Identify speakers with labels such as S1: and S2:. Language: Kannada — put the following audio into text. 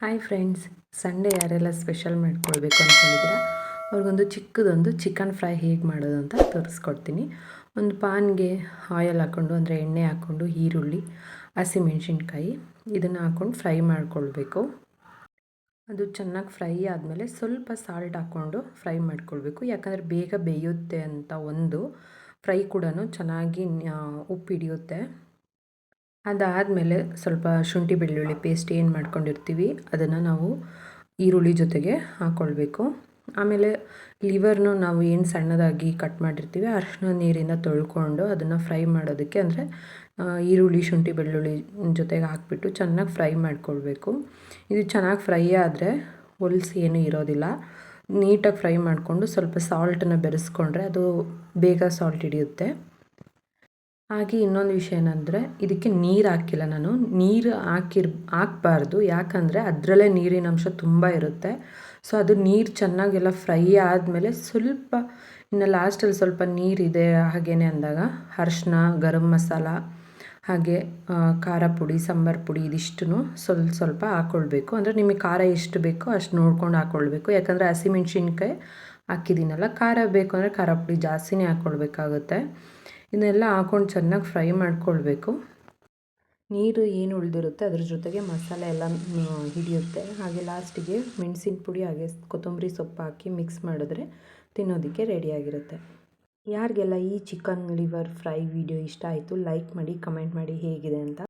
S1: ಹಾಯ್ ಫ್ರೆಂಡ್ಸ್ ಸಂಡೇ ಯಾರೆಲ್ಲ ಸ್ಪೆಷಲ್ ಮಾಡ್ಕೊಳ್ಬೇಕು ಅಂದ್ಕೊಂಡಿದ್ದೀರಾ ಅವ್ರಿಗೊಂದು ಚಿಕ್ಕದೊಂದು ಚಿಕನ್ ಫ್ರೈ ಹೇಗೆ ಮಾಡೋದು ಅಂತ ತೋರಿಸ್ಕೊಡ್ತೀನಿ. ಒಂದು ಪಾನ್ಗೆ ಆಯಲ್ ಹಾಕ್ಕೊಂಡು ಅಂದರೆ ಎಣ್ಣೆ ಹಾಕ್ಕೊಂಡು ಈರುಳ್ಳಿ, ಹಸಿಮೆಣ್ಸಿನ್ಕಾಯಿ ಇದನ್ನು ಹಾಕ್ಕೊಂಡು ಫ್ರೈ ಮಾಡ್ಕೊಳ್ಬೇಕು. ಅದು ಚೆನ್ನಾಗಿ ಫ್ರೈ ಆದಮೇಲೆ ಸ್ವಲ್ಪ ಸಾಲ್ಟ್ ಹಾಕ್ಕೊಂಡು ಫ್ರೈ ಮಾಡ್ಕೊಳ್ಬೇಕು. ಯಾಕಂದರೆ ಬೇಗ ಬೇಯುತ್ತೆ ಅಂತ ಒಂದು ಫ್ರೈ ಕೂಡ ಚೆನ್ನಾಗಿ ಉಪ್ಪು ಹಿಡಿಯುತ್ತೆ ಅದಾದಮೇಲೆ ಸ್ವಲ್ಪ ಶುಂಠಿ ಬೆಳ್ಳುಳ್ಳಿ ಪೇಸ್ಟ್ ಏನು ಮಾಡ್ಕೊಂಡಿರ್ತೀವಿ, ಅದನ್ನು ನಾವು ಈರುಳ್ಳಿ ಜೊತೆಗೆ ಹಾಕ್ಕೊಳ್ಬೇಕು ಆಮೇಲೆ ಲಿವರ್ನು ನಾವು ಏನು ಸಣ್ಣದಾಗಿ ಕಟ್ ಮಾಡಿರ್ತೀವಿ ಅರ್ಶಿನ ನೀರಿಂದ ತೊಳ್ಕೊಂಡು ಅದನ್ನು ಫ್ರೈ ಮಾಡೋದಕ್ಕೆ ಅಂದರೆ ಈರುಳ್ಳಿ, ಶುಂಠಿ, ಬೆಳ್ಳುಳ್ಳಿ ಜೊತೆಗೆ ಹಾಕ್ಬಿಟ್ಟು ಚೆನ್ನಾಗಿ ಫ್ರೈ ಮಾಡ್ಕೊಳ್ಬೇಕು. ಇದು ಚೆನ್ನಾಗಿ ಫ್ರೈ ಆದರೆ ಹೊಲ್ಸಿ ಏನೂ ಇರೋದಿಲ್ಲ. ನೀಟಾಗಿ ಫ್ರೈ ಮಾಡಿಕೊಂಡು ಸ್ವಲ್ಪ ಸಾಲ್ಟನ್ನು ಬೆರೆಸ್ಕೊಂಡ್ರೆ ಅದು ಬೇಗ ಸಾಲ್ಟ್ ಹಿಡಿಯುತ್ತೆ. ಹಾಗೆ ಇನ್ನೊಂದು ವಿಷಯ ಏನಂದರೆ, ಇದಕ್ಕೆ ನೀರು ಹಾಕಿಲ್ಲ ನಾನು. ನೀರು ಹಾಕಿರ್, ಹಾಕ್ಬಾರ್ದು. ಯಾಕಂದರೆ ಅದರಲ್ಲೇ ನೀರಿನ ಅಂಶ ತುಂಬ ಇರುತ್ತೆ. ಸೊ ಅದು ನೀರು ಚೆನ್ನಾಗೆಲ್ಲ ಫ್ರೈ ಆದಮೇಲೆ ಸ್ವಲ್ಪ, ಇನ್ನು ಲಾಸ್ಟಲ್ಲಿ ಸ್ವಲ್ಪ ನೀರಿದೆ ಹಾಗೇ ಅಂದಾಗ ಅರ್ಶಿನ ಗರಂ ಮಸಾಲ, ಹಾಗೆ ಖಾರ ಪುಡಿ, ಸಾಂಬಾರು ಪುಡಿ ಇದಿಷ್ಟು ಸ್ವಲ್ಪ ಸ್ವಲ್ಪ ಹಾಕ್ಕೊಳ್ಬೇಕು ಅಂದರೆ ನಿಮಗೆ ಖಾರ ಎಷ್ಟು ಬೇಕೋ ಅಷ್ಟು ನೋಡ್ಕೊಂಡು ಹಾಕ್ಕೊಳ್ಬೇಕು ಯಾಕಂದರೆ ಹಸಿಮೆಣ್ಸಿನ್ಕಾಯಿ ಹಾಕಿದ್ದೀನಲ್ಲ, ಖಾರ ಬೇಕು ಅಂದರೆ ಖಾರ ಪುಡಿ ಜಾಸ್ತಿನೇ ಹಾಕ್ಕೊಳ್ಬೇಕಾಗುತ್ತೆ ಇದನ್ನೆಲ್ಲ ಹಾಕೊಂಡು ಚೆನ್ನಾಗಿ ಫ್ರೈ ಮಾಡ್ಕೊಳ್ಬೇಕು. ನೀರು ಏನು ಉಳಿದಿರುತ್ತೆ ಅದ್ರ ಜೊತೆಗೆ ಮಸಾಲೆ ಎಲ್ಲ ಹಿಡಿಯುತ್ತೆ. ಹಾಗೆ ಲಾಸ್ಟಿಗೆ ಮೆಣಸಿನ ಪುಡಿ ಹಾಗೆ ಕೊತ್ತಂಬರಿ ಸೊಪ್ಪು ಹಾಕಿ ಮಿಕ್ಸ್ ಮಾಡಿದ್ರೆ ತಿನ್ನೋದಕ್ಕೆ ರೆಡಿಯಾಗಿರುತ್ತೆ ಯಾರಿಗೆಲ್ಲ ಈ ಚಿಕನ್ ಲಿವರ್ ಫ್ರೈ ವಿಡಿಯೋ ಇಷ್ಟ ಆಯಿತು ಲೈಕ್ ಮಾಡಿ ಕಮೆಂಟ್ ಮಾಡಿ ಹೇಗಿದೆ ಅಂತ.